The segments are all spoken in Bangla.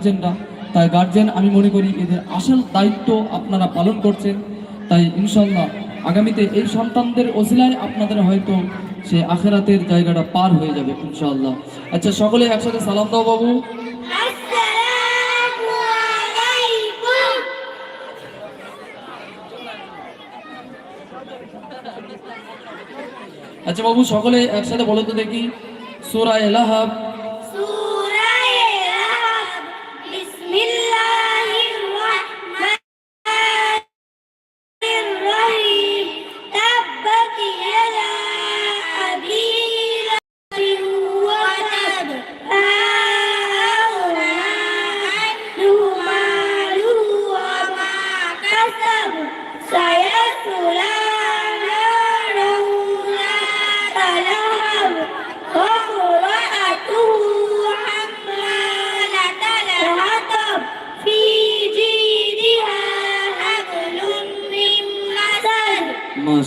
গার্জেনরা তাই গার্জেন আমি মনে করি এদের আসল দায়িত্ব আপনারা পালন করছেন। তাই ইনশাল্লাহ আগামীতে এই সন্তানদের ওসিলায় আপনাদের হয়তো সে আখেরাতের জায়গাটা পার হয়ে যাবে ইনশাল্লাহ আচ্ছা সকলে একসাথে সালাম দাও বাবু। আচ্ছা বাবু সকলে একসাথে বলো তো দেখি। সোরা এলাহাব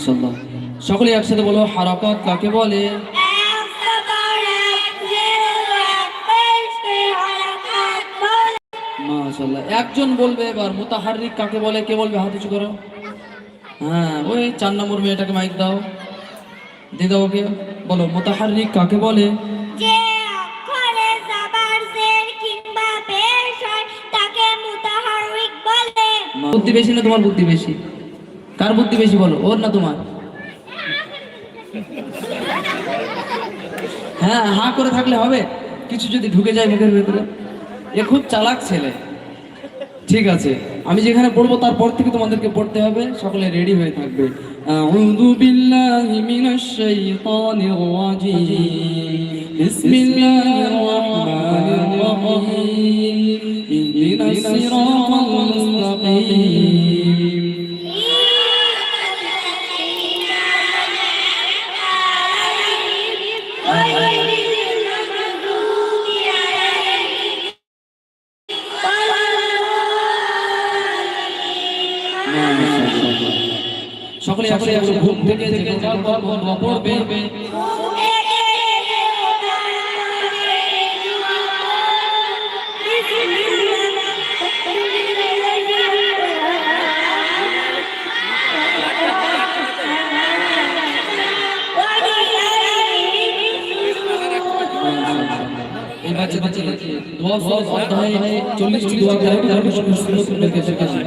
মাশাল্লাহ সকলে একসাথে বলো হারাকাত কাকে বলে? মাশাল্লাহ একজন বলবে এবার মুতাহারিক কাকে বলে? কে বলবে? হাত উঁচু করো। হ্যাঁ ওই চার নম্বর মেয়েটাকে মাইক দাও। দিয়ে দাও ওকে। বলো মুতাহারিক কাকে বলে? বুদ্ধি বেশি না তোমার বুদ্ধি বেশি? কার বুদ্ধি বেশি বলো, ওর না তোমার? হ্যাঁ হা করে থাকলে হবে। কিছু যদি ঢুকে যায় মুখের ভেতরে। এ খুব চালাক ছেলে। ঠিক আছে, আমি যেখানে পড়ব তারপর থেকে তোমাদেরকে পড়তে হবে। সকলে রেডি হয়ে থাকবে। আউযু সকলে সকলে ঘুম থেকে পড়বে বাচ্চা বাচ্চাদেরকে দোয়া অধ্যায়ে 40 টি দোয়া করে তার পিছনে সুন্নাত সুন্নাতকে শেখানো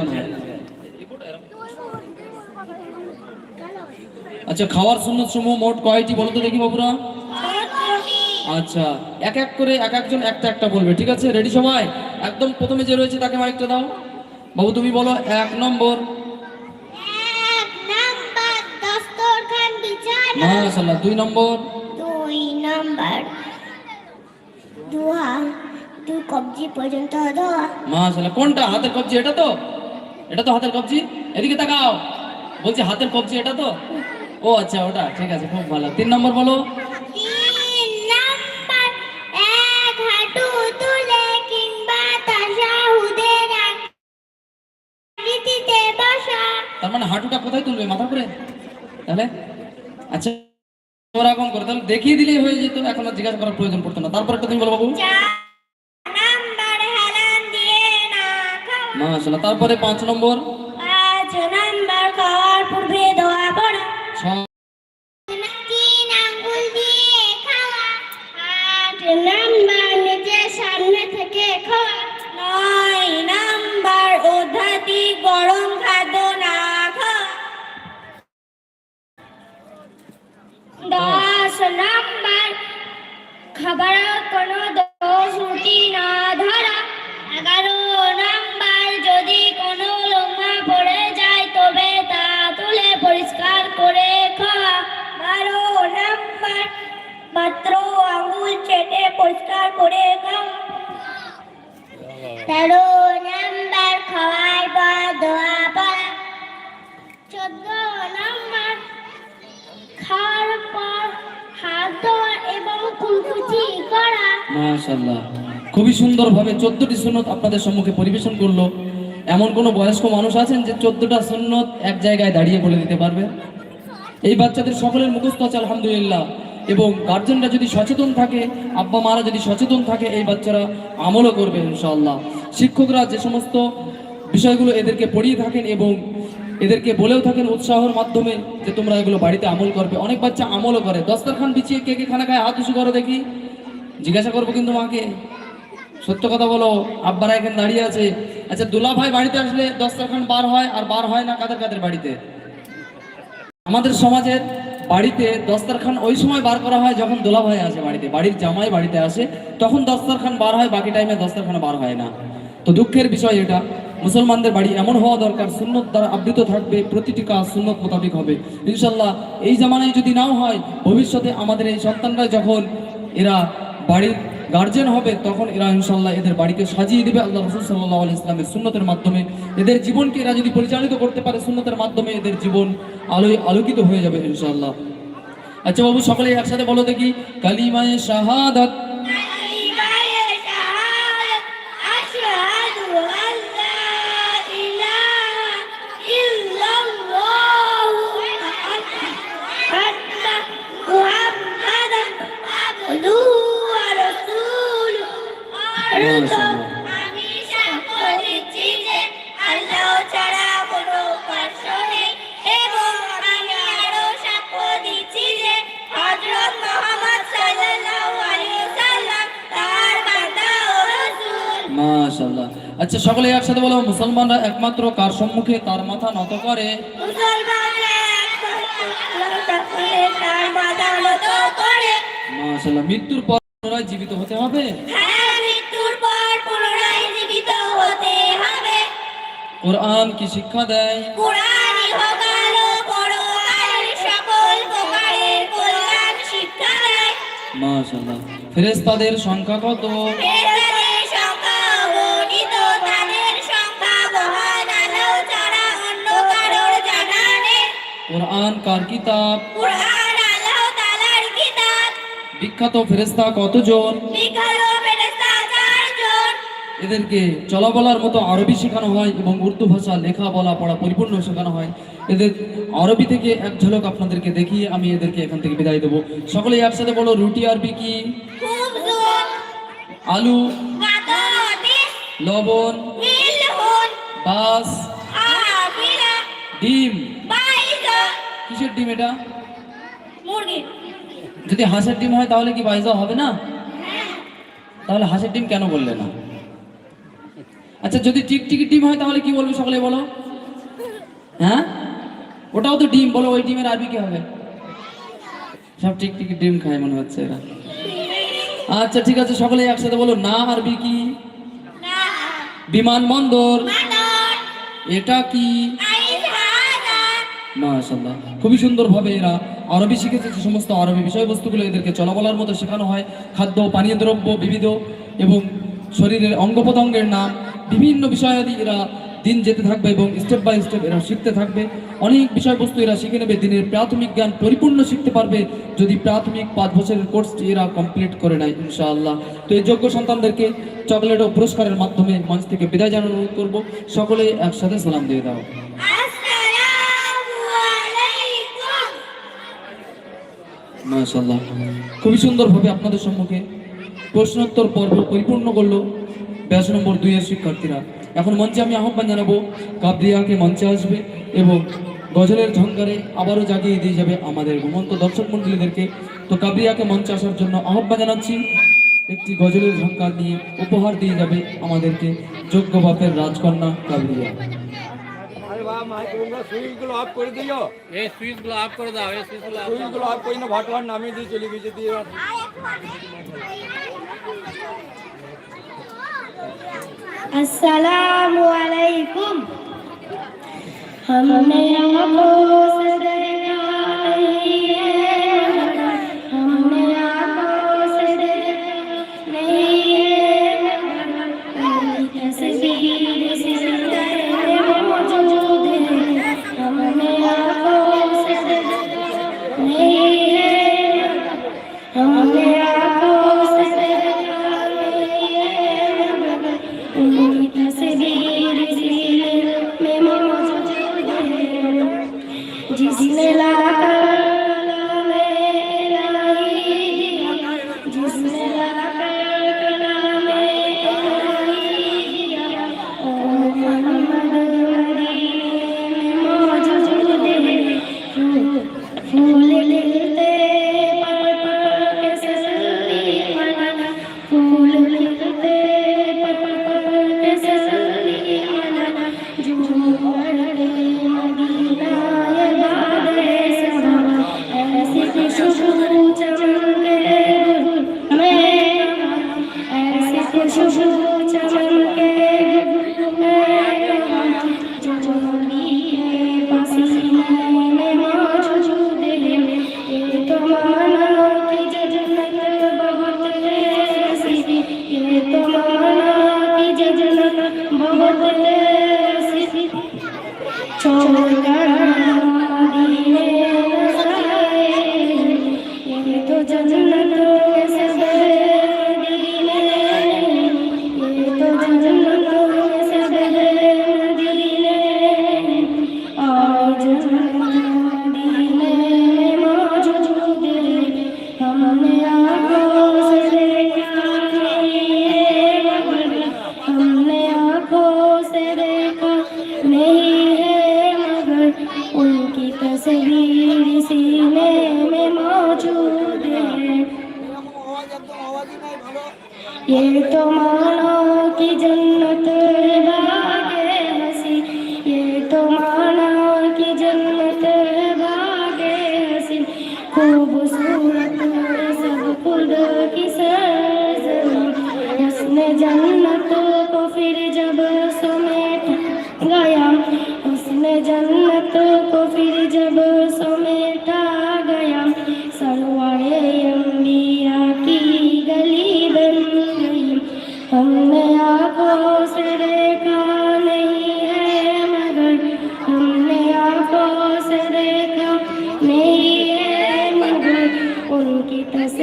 আচ্ছা খাওয়ার সুন্নত সমূহ মোট কয়টি বলো তো দেখি বাবুরা? আচ্ছা এক এক করে এক একজন একটা একটা বলবে ঠিক আছে? রেডি সবাই? একদম প্রথমে যে রয়েছে তাকে মাইকটা দাও। বাবু তুমি বলো এক নম্বর। মাশাআল্লাহ দুই নম্বর। দুই নাম্বার। দোয়া দু কবজি পর্যন্ত দোয়া মাশাআল্লাহ কোনটা? হাতের কবজি এটা তো? এটা তো হাতের কবজি? এদিকে তাকাও। বলছি হাতের কবজি এটা তো? ও আচ্ছা ওটা। ঠিক আছে খুব ভালো। তিন নম্বর বলো। তার মানে হাঁটুটা কোথায় তুলবে? মাথা করে তাহলে? আচ্ছা ওরকম করে। তাহলে দেখিয়ে দিলেই হয়ে যেত এখন আর জিজ্ঞাসা করার প্রয়োজন পড়তো না। তারপর একটা তুমি বলো বাবু। তারপরে পাঁচ নম্বর। পূর্বে দোয়া পড়া। তিন আঙ্গুল দিয়ে খাওয়া। আট নাম্বার নিজের সামনে থেকে খাওয়া নয় নাম্বার অধ্যাত্মিক গরম খাদ্য না খাওয়া। দশ নাম্বার খাবারের কোনো দোষ ত্রুটি না ধরা চেটে পরিষ্কার করে খাওয়া তেরো নাম্বার খাওয়ার পর দোয়া পড়া চোদ্দ নাম্বার খাওয়ার পর হাত ধোয়া এবং কুলকুচি করা। মাশাআল্লাহ। খুবই সুন্দরভাবে চোদ্দটি সুন্নত আপনাদের সম্মুখে পরিবেশন করল। এমন কোনো বয়স্ক মানুষ আছেন যে চোদ্দটা সুন্নত এক জায়গায় দাঁড়িয়ে বলে দিতে পারবে? এই বাচ্চাদের সকলের মুখস্থ আছে, আলহামদুলিল্লাহ। এবং গার্জেনরা যদি সচেতন থাকে, আব্বা মারা যদি সচেতন থাকে, এই বাচ্চারা আমলও করবে ইনশাআল্লাহ। শিক্ষকরা যে সমস্ত বিষয়গুলো এদেরকে পড়িয়ে থাকেন এবং এদেরকে বলেও থাকেন উৎসাহর মাধ্যমে যে তোমরা এগুলো বাড়িতে আমল করবে। অনেক বাচ্চা আমলও করে। দস্তরখান বিছিয়ে কে কে খানা খায় হাত উঁচু করো দেখি। জিজ্ঞাসা করব কিন্তু মাকে। সত্য কথা বলো, আব্বারা এখানে দাঁড়িয়ে আছে। আচ্ছা দুলা ভাই বাড়িতে আসলে দস্তরখান বার হয় আর বার হয় না কাদের কাদের বাড়িতে? আমাদের সমাজের বাড়িতে দস্তারখান ওই সময় বার করা হয় যখন দোলা ভাই আসে বাড়িতে, বাড়ির জামাই বাড়িতে আসে, তখন দস্তারখান বার হয়, বাকি টাইমে দস্তরখান বার হয় না। তো দুঃখের বিষয় এটা, মুসলমানদের বাড়ি এমন হওয়া দরকার, সুন্নত দ্বারা আবৃত থাকবে, প্রতিটি কাজ সুন্নত মোতাবিক হবে। ইনশাল্লাহ এই জামানায় যদি নাও হয়, ভবিষ্যতে আমাদের এই সন্তানরা যখন এরা বাড়ির গার্জেন হবে, তখন এরা ইনশাল্লাহ এদের বাড়িকে সাজিয়ে দেবে। আল্লাহ রসুল সাল্লাহ ইসলামের সুন্নতের মাধ্যমে এদের জীবনকে এরা যদি পরিচালিত করতে পারে সুন্নতের মাধ্যমে, এদের জীবন আলোয় আলোকিত হয়ে যাবে ইনশাল্লাহ আচ্ছা বাবু সকলে একসাথে বলো দেখি, কালিমায় শাহাদাত মাশাআল্লাহ। আচ্ছা সকলে একসাথে বলো মুসলমানরা একমাত্র কার সম্মুখে তার মাথা নত করে? মাশাআল্লাহ হ্যাঁ মৃত্যুর পর পুনরায় জীবিত হতে হবে। কোরআন কি শিক্ষা দেয়? কোরআন মাশাআল্লাহ ফেরেশতাদের সংখ্যা কত। কোরআন কার কিতাব বিখ্যাত ফেরেশতা কতজন। এদেরকে চলা বলার মতো আরবি শেখানো হয় এবং উর্দু ভাষা লেখা বলা পড়া পরিপূর্ণ শেখানো হয়। এদের আরবি থেকে এক ঝলক আপনাদেরকে দেখিয়ে আমি এদেরকে এখান থেকে বিদায় দেবো। সকলে একসাথে বলো রুটি আরবি কি আলু লবণ বাস ডিম। কিসের ডিম এটা? যদি হাঁসের ডিম হয় তাহলে কি বাইজা হবে না? তাহলে হাঁসের ডিম কেন বললে না? আচ্ছা যদি টিকটিকি ডিম হয় তাহলে কি বলবে সকলে বলো? হ্যাঁ? ওটাও তো ডিম বলো ওই ডিমের আরবি কি হবে? সব টিকটিকি ডিম খায় মনে হচ্ছে এরা। আচ্ছা ঠিক আছে সকলে একসাথে বলো না আরবি কি? না, বিমানবন্দর এটা কি? মাশাল্লাহ খুবই সুন্দরভাবে এরা আরবি শিখেছে যে সমস্ত আরবি বিষয়বস্তুগুলো এদেরকে চলাবলার মতো শেখানো হয়। খাদ্য পানীয় দ্রব্য বিবিধ এবং শরীরের অঙ্গ প্রত্যঙ্গের নাম। বিভিন্ন বিষয়াদি এরা দিন যেতে থাকবে এবং স্টেপ বাই স্টেপ এরা শিখতে থাকবে। অনেক বিষয়বস্তু এরা শিখে নেবে দিনের প্রাথমিক জ্ঞান পরিপূর্ণ শিখতে পারবে যদি প্রাথমিক পাঁচ বছরের কোর্সটি এরা কমপ্লিট করে নেয় ইনশাআল্লাহ। তো এই যোগ্য সন্তানদেরকে চকলেট ও পুরস্কারের মাধ্যমে মঞ্চ থেকে বিদায় জানানোর অনুরোধ করব। সকলে একসাথে সালাম দিয়ে দাও। মাশাল্লাহ খুবই সুন্দরভাবে আপনাদের সম্মুখে প্রশ্নোত্তর পর্ব পরিপূর্ণ করল। ব্যাস নম্বর দুইয়ের শিক্ষার্থীরা। এখন মঞ্চে আমি আহ্বান জানাব কাবরিয়াকে মঞ্চে আসবে এবং গজলের ঝঙ্কারে আবারও জাগিয়ে দিয়ে যাবে আমাদের ঘুমন্ত দর্শক মন্ডলীদেরকে তো কাবরিয়াকে মঞ্চে আসার জন্য আহ্বান জানাচ্ছি একটি গজলের ঝঙ্কার নিয়ে উপহার দিয়ে যাবে আমাদেরকে যোগ্য বাপের রাজকন্যা কাবরিয়া। সুইচগুলো অফ করে দিও। এই সুইচগুলো অফ করে দাও এই সুইচগুলো অফ সুইচগুলো অফ করে না ভাটোয়ার নামিয়ে দিয়ে চলে গেছে দিয়ে अस्सलामु अलैकुम हमने आपको उनकी तस्वीर सीने में मौजूद है। ये तो मानो की जन्नत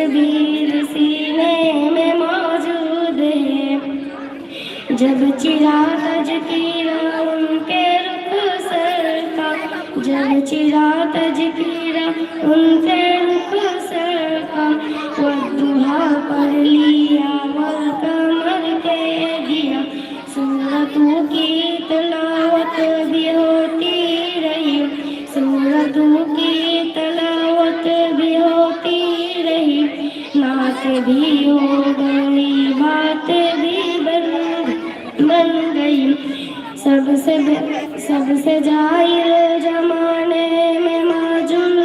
उनकी सीने में मौजूद है। जब चिरा तजकीरा उनके रुख सर का, जब चिरा तजकीरा उनके बन गई सबसे सबसे ज़ाहिर जमाने में माजुल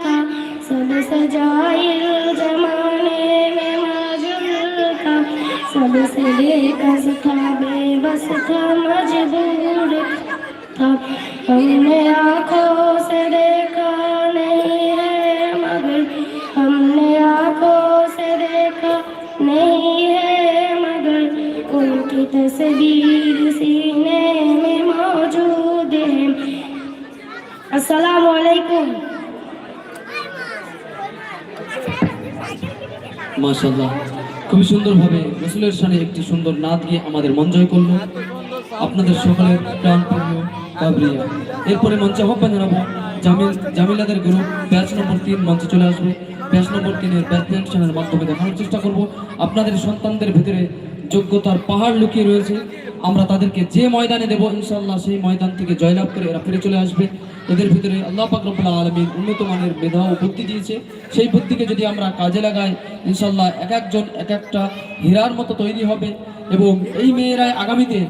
था। सबसे ज़ाहिर जमाने में माजुल था। सबसे बेकस था, बेबस था, मजबूर था। हमने सीने में मौजूद है अस्सलाम वालेकुम মাশাল্লাহ খুবই সুন্দরভাবে রসুলের সানে একটি সুন্দর নাচ গিয়ে আমাদের মন জয় করলো আপনাদের সকলের প্রাণ প্রিয় কাবরিয়া এরপরে মঞ্চে আহ্বান জানাবো জামিল জামিলাদের গ্রুপ ব্যাচ নম্বর তিন মঞ্চে চলে আসবে ব্যাচ নম্বর তিনের ব্যাডমিন্টনের মাধ্যমে দেখানোর চেষ্টা করব। আপনাদের সন্তানদের ভিতরে যোগ্যতার পাহাড় লুকিয়ে রয়েছে। আমরা তাদেরকে যে ময়দানে দেবো ইনশাল্লাহ সেই ময়দান থেকে জয়লাভ করে এরা ফিরে চলে আসবে। এদের ভিতরে আল্লাহ পাক রব্বুল আলমিন উন্নত মানের মেধা ও বুদ্ধি দিয়েছে। সেই বুদ্ধিকে যদি আমরা কাজে লাগাই ইনশাল্লাহ এক একজন, এক একটা হীরার মতো তৈরি হবে এবং এই মেয়েরা আগামীতে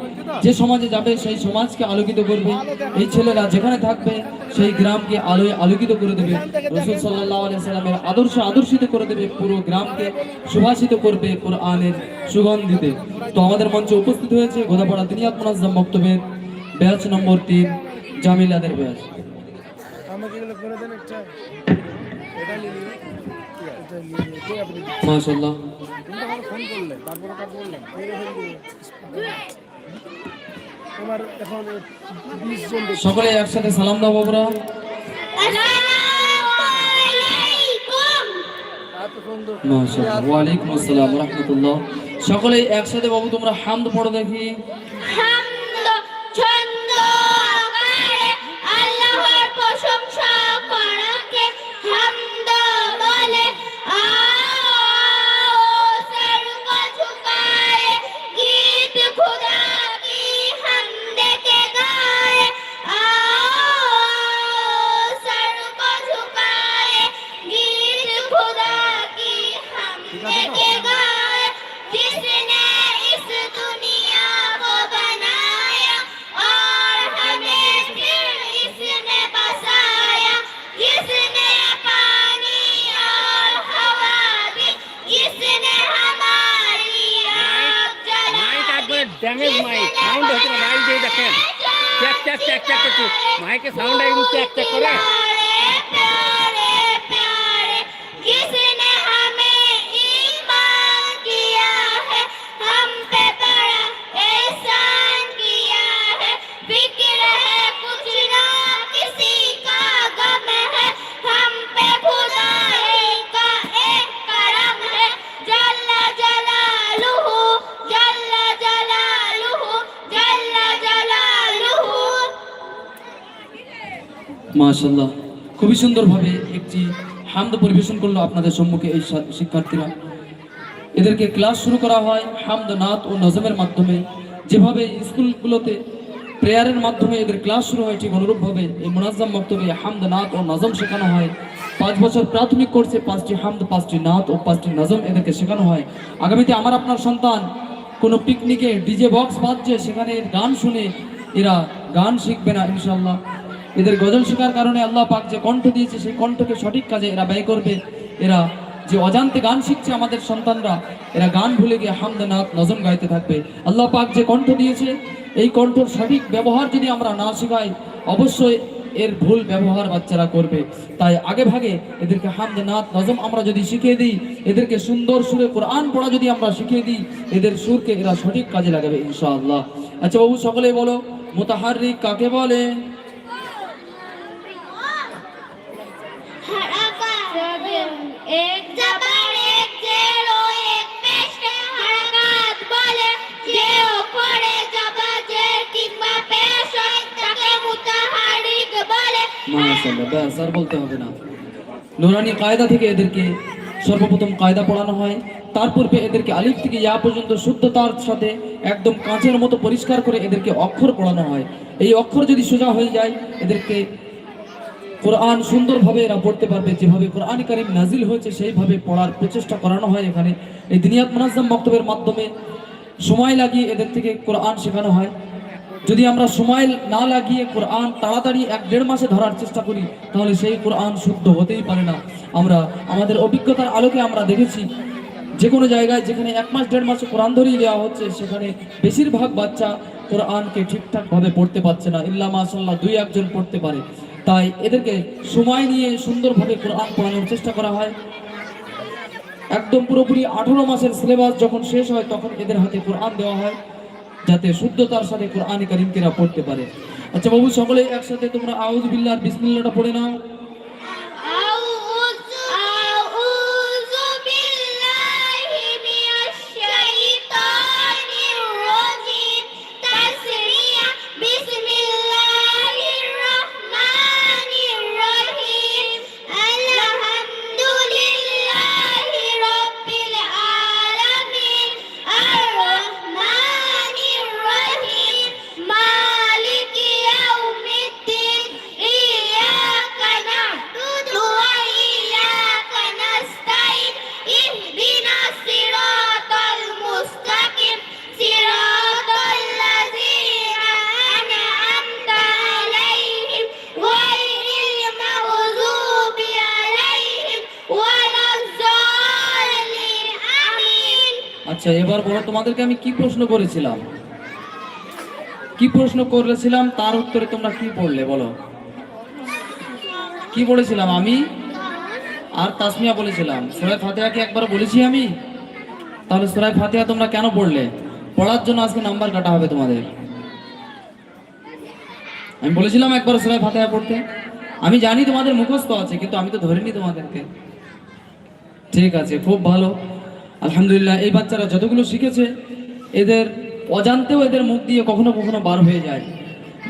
যে সমাজে যাবে, সেই সমাজকে আলোকিত করবে। এই ছেলেরা যেখানে থাকবে, সেই গ্রামকে আলোয় আলোকিত করে দেবে। রসুল সাল্লাহ সাল্লামের আদর্শ আদর্শিত করে দেবে, পুরো গ্রামকে সুভাষিত করবে কোরআনের সুগন্ধিতে। তো আমাদের মঞ্চে উপস্থিত হয়েছে গোদাপাড়া দিনিয়াত মোনাজ্জাম বক্তব্যের ব্যাচ নম্বর তিন, জামিলাদের ব্যাচ। আমাকে এগুলো করে দেন একটা এটা নিয়ে নিও এটা নিয়ে নিও কে আপনি মাশাল্লাহ তুমি তো আমার ফোন করলে তারপরে কাজ বললাম তোমার এখন বিশ জন সকলে একসাথে সালাম দাও বাবুরা। ওয়ালাইকুম আসসালাম রহমতুল্লাহ। সকলে একসাথে বাবু তোমরা হামদ পড়ো দেখি। হামদ แจกแจกก็ได้ মাশাল্লাহ খুবই সুন্দরভাবে একটি হামদ পরিবেশন করল আপনাদের সম্মুখে এই শিক্ষার্থীরা। এদেরকে ক্লাস শুরু করা হয় হামদ, নাত ও নজমের মাধ্যমে। যেভাবে স্কুলগুলোতে প্রেয়ারের মাধ্যমে এদের ক্লাস শুরু হয়, ঠিক অনুরূপভাবে এই মোনাজ্জাম মক্তবে হামদ, নাত ও নজম শেখানো হয়। পাঁচ বছর প্রাথমিক কোর্সে পাঁচটি হামদ, পাঁচটি নাত ও পাঁচটি নজম এদেরকে শেখানো হয়। আগামীতে আমার আপনার সন্তান কোনো পিকনিকে ডিজে বক্স বাজছে, সেখানে গান শুনে এরা গান শিখবে না ইনশাল্লাহ এদের গজল শেখার কারণে আল্লাহ পাক যে কণ্ঠ দিয়েছে, সেই কণ্ঠকে সঠিক কাজে এরা ব্যয় করবে। এরা যে অজান্তে গান শিখছে আমাদের সন্তানরা, এরা গান ভুলে গিয়ে হামদানাথ নজম গাইতে থাকবে। আল্লাহ পাক যে কণ্ঠ দিয়েছে, এই কণ্ঠর সঠিক ব্যবহার যদি আমরা না শেখাই, অবশ্যই এর ভুল ব্যবহার বাচ্চারা করবে। তাই আগে ভাগে এদেরকে হামদানাথ নজম আমরা যদি শিখিয়ে দিই, এদেরকে সুন্দর সুরে কোরআন পড়া যদি আমরা শিখিয়ে দিই, এদের সুরকে এরা সঠিক কাজে লাগাবে ইনশাআল্লাহ। আচ্ছা বাবু, সকলেই বলো, মোতাহারিক কাকে বলে? মাশাআল্লাহ ব্যাস, আর বলতে হবে না। নুরানি কায়দা থেকে এদেরকে সর্বপ্রথম কায়দা পড়ানো হয়। তার পূর্বে এদেরকে আলিফ থেকে ইয়া পর্যন্ত শুদ্ধতার সাথে একদম কাঁচের মতো পরিষ্কার করে এদেরকে অক্ষর পড়ানো হয়। এই অক্ষর যদি সোজা হয়ে যায়, এদেরকে কোরআন সুন্দরভাবে এরা পড়তে পারবে। যেভাবে কোরআন কারিম নাজিল হয়েছে, সেইভাবে পড়ার প্রচেষ্টা করানো হয় এখানে। এই দিনিয়াত মুনাজ্জাম বক্তব্যের মাধ্যমে সময় লাগিয়ে এদের থেকে কোরআন শেখানো হয়। যদি আমরা সময় না লাগিয়ে কোরআন তাড়াতাড়ি এক দেড় মাসে ধরার চেষ্টা করি, তাহলে সেই কোরআন শুদ্ধ হতেই পারে না। আমরা, আমাদের অভিজ্ঞতার আলোকে আমরা দেখেছি যে কোনো জায়গায় যেখানে এক মাস, দেড় মাসে কোরআন ধরিয়ে দেওয়া হচ্ছে, সেখানে বেশিরভাগ বাচ্চা কোরআনকে ঠিকঠাকভাবে পড়তে পারছে না। ইল্লা মাসাল্লাহ দুই একজন পড়তে পারে। তাই এদেরকে সময় নিয়ে সুন্দরভাবে কোরআন পড়ানোর চেষ্টা করা হয়। একদম পুরোপুরি আঠারো মাসের সিলেবাস যখন শেষ হয়, তখন এদের হাতে কোরআন দেওয়া হয়। যাতে শুদ্ধতার সাথে কোরআনে কারিমকেরা পড়তে পারে। আচ্ছা বাবু সকলে একসাথে তোমরা আউজ বিল্লাহ বিসমিল্লাহটা পড়ে নাও। আচ্ছা এবার বলো, তোমাদেরকে আমি কি প্রশ্ন করেছিলাম? কি প্রশ্ন করেছিলাম? তার উত্তরে তোমরা কি পড়লে বলো? কি বলেছিলাম আমি? আর তাসমিয়া বলেছিলাম। সুরায় ফাতিহা কি একবার বলেছি আমি? তাহলে সুরায় ফাতিহা তোমরা কেন পড়লে? পড়ার জন্য আজকে নাম্বার কাটা হবে তোমাদের। আমি বলেছিলাম একবার সুরায় ফাতিহা পড়তে। আমি জানি তোমাদের মুখস্থ আছে, কিন্তু আমি তো ধরিনি তোমাদেরকে। ঠিক আছে, খুব ভালো। আলহামদুলিল্লাহ, এই বাচ্চারা যতগুলো শিখেছে, এদের অজান্তেও এদের মুখ দিয়ে কখনো কখনো বার হয়ে যায়।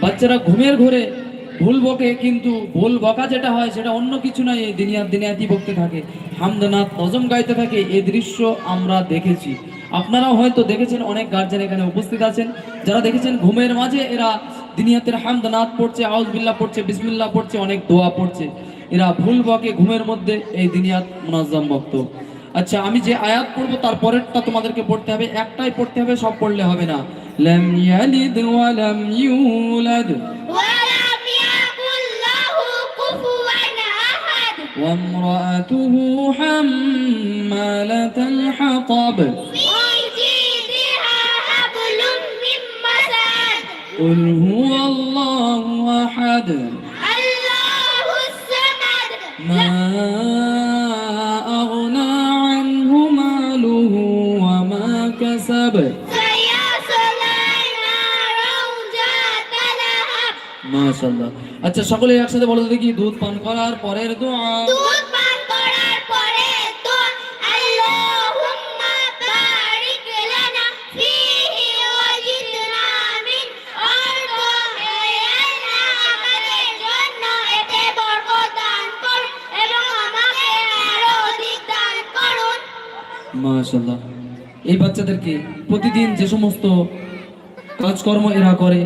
বাচ্চারা ঘুমের ঘরে ভুল বকে, কিন্তু ভুল বকা যেটা হয়, সেটা অন্য কিছু নয়, এই দিনিয়াত দিনিয়াতি বকতে থাকে। হামদনাথ নজম গাইতে থাকে এই দৃশ্য আমরা দেখেছি। আপনারাও হয়তো দেখেছেন, অনেক গার্জেন এখানে উপস্থিত আছেন। যারা দেখেছেন ঘুমের মাঝে, এরা দিনিয়াতের হামদনাথ পড়ছে আউজবিল্লাহ পড়ছে বিসমিল্লা পড়ছে, অনেক দোয়া পড়ছে। এরা ভুল বকে, ঘুমের মধ্যে এই দিনিয়াত মুনাজ্জাম বক্ত। আচ্ছা আমি যে আয়াত পড়বো তার পরেরটা তোমাদেরকে পড়তে হবে একটাই পড়তে হবে সব পড়লে হবে না লাম ইয়ালিদ ওয়া লাম ইউলাদ ولم يكن له كفوا أحد ওয়া ইমরাতুহু হাম্মালাতাল হাতাব في جيدها حبل من مسد قل هو الله أحد মাশাআল্লাহ। আচ্ছা সকলে একসাথে বলো দেখি দুধ পান করার পরের দোয়া। তো এই বাচ্চাদেরকে প্রতিদিন যে সমস্ত কাজকর্ম এরা করে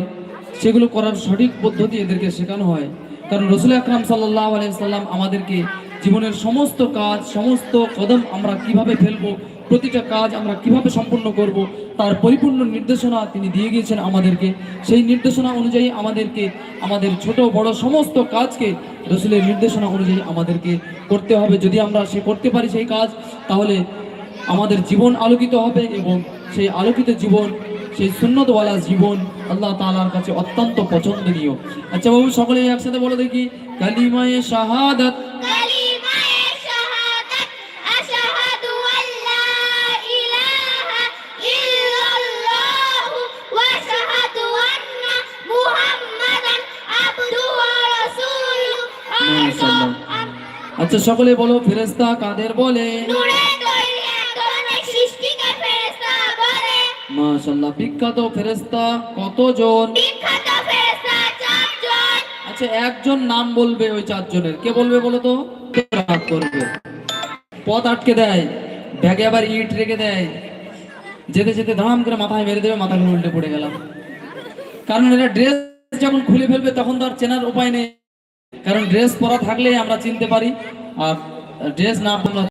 সেগুলো করার সঠিক পদ্ধতি এদেরকে শেখানো হয়। কারণ রসুল আকরাম সাল্লাহ আলাইসাল্লাম আমাদেরকে জীবনের সমস্ত কাজ, সমস্ত কদম আমরা কীভাবে ফেলব, প্রতিটা কাজ আমরা কীভাবে সম্পূর্ণ করব, তার পরিপূর্ণ নির্দেশনা তিনি দিয়ে গিয়েছেন আমাদেরকে। সেই নির্দেশনা অনুযায়ী আমাদেরকে, আমাদের ছোট, বড় সমস্ত কাজকে রসুলের নির্দেশনা অনুযায়ী আমাদেরকে করতে হবে। যদি আমরা সে করতে পারি সেই কাজ, তাহলে আমাদের জীবন আলোকিত হবে এবং সেই আলোকিত জীবন সেই সুন্নতওয়ালা জীবন আল্লাহ তাআলার কাছে অত্যন্ত পছন্দনীয়। আচ্ছা বাবু সকলে একসাথে বলে দেখি। কালিমায়ে শাহাদাত। মাশাআল্লাহ। আচ্ছা সকলে বলো ফেরেশতা কাদের বলে? মাশাআল্লাহ বিখ্যাত ফেরেশতা কতজন? বিখ্যাত ফেরেশতা চারজন। আচ্ছা একজন নাম বলবে ওই চারজনের। কে বলবে বলো তো? কে করবে? পথ আটকে দেয় ব্যাগে আবার ইট রেখে দেয়। যেতে যেতে ধাম করে মাথায় মেরে দেবে মাথা ঘুরে উল্টে পড়ে গেলাম। কারণ এটা ড্রেস যখন খুলে ফেলবে তখন তো আর চেনার উপায় নেই। কারণ ড্রেস পরা থাকলেই আমরা চিনতে পারি। আর ড্রেস না পরলে